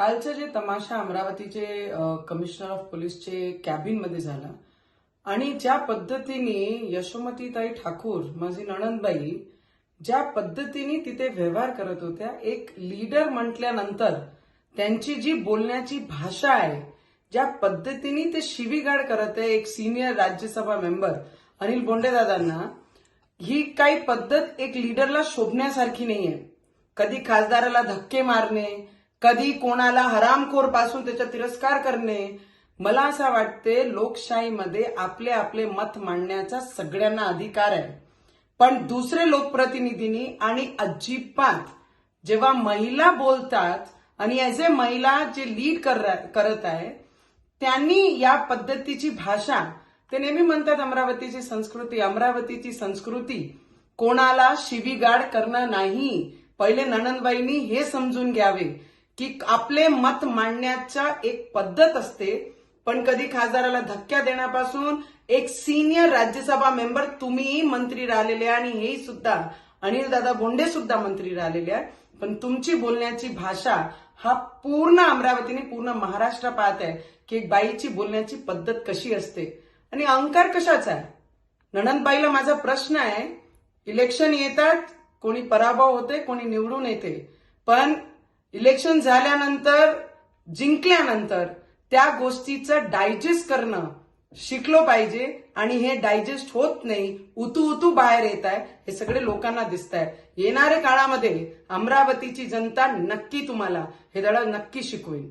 कालचं जे तमाशा अमरावतीचे कमिशनर ऑफ पोलीसचे कॅबिनमध्ये झाला आणि ज्या पद्धतीने यशोमतीताई ठाकूर माझी नणंदबाई ज्या पद्धतीने तिथे व्यवहार करत होत्या एक लीडर म्हटल्यानंतर त्यांची जी बोलण्याची भाषा आहे ज्या पद्धतीने ते शिवीगाड करत आहे एक सिनियर राज्यसभा मेंबर अनिल बोंडेदादांना ही काही पद्धत एक लीडरला शोभण्यासारखी नाहीये. कधी खासदाराला धक्के मारणे कधी कोणाला हरामखोरपासून त्याचा तिरस्कार करणे? मला असं वाटते लोकशाहीमध्ये आपले आपले मत मांडण्याचा सगळ्यांना अधिकार आहे. पण दुसरे लोकप्रतिनिधींनी आणि अजिबात जेव्हा महिला बोलतात आणि ॲज ए महिला जे लीड करत आहे त्यांनी या पद्धतीची भाषा ते नेहमी म्हणतात अमरावतीची संस्कृती अमरावतीची संस्कृती कोणाला शिवीगाड करणं नाही. पहिले नणंदबाईंनी हे समजून घ्यावे. की आपले मत मांडण्याच्या एक पद्धत असते. पण कधी खासदाराला धक्क्या देण्यापासून एक सिनियर राज्यसभा मेंबर तुम्हीही मंत्री राहिलेले आणि हेही सुद्धा अनिल दादा बोंडे सुद्धा मंत्री राहिलेले आहे. पण तुमची बोलण्याची भाषा हा पूर्ण अमरावतीने पूर्ण महाराष्ट्र पाहत आहे की एक बाईची बोलण्याची पद्धत कशी असते. आणि अहंकार कशाचा आहे? नणंदबाईला माझा प्रश्न आहे इलेक्शन येतात कोणी पराभव होते कोणी निवडून येते. पण इलेक्शन झाल्यानंतर जिंकल्यानंतर त्या गोष्टीचं डायजेस्ट करणं शिकलो पाहिजे आणि हे डायजेस्ट होत नाही उतू उतू बाहेर येत आहे हे सगळे लोकांना दिसत आहे. येणाऱ्या काळामध्ये अमरावतीची जनता नक्की तुम्हाला हे धडा नक्की शिकवेल.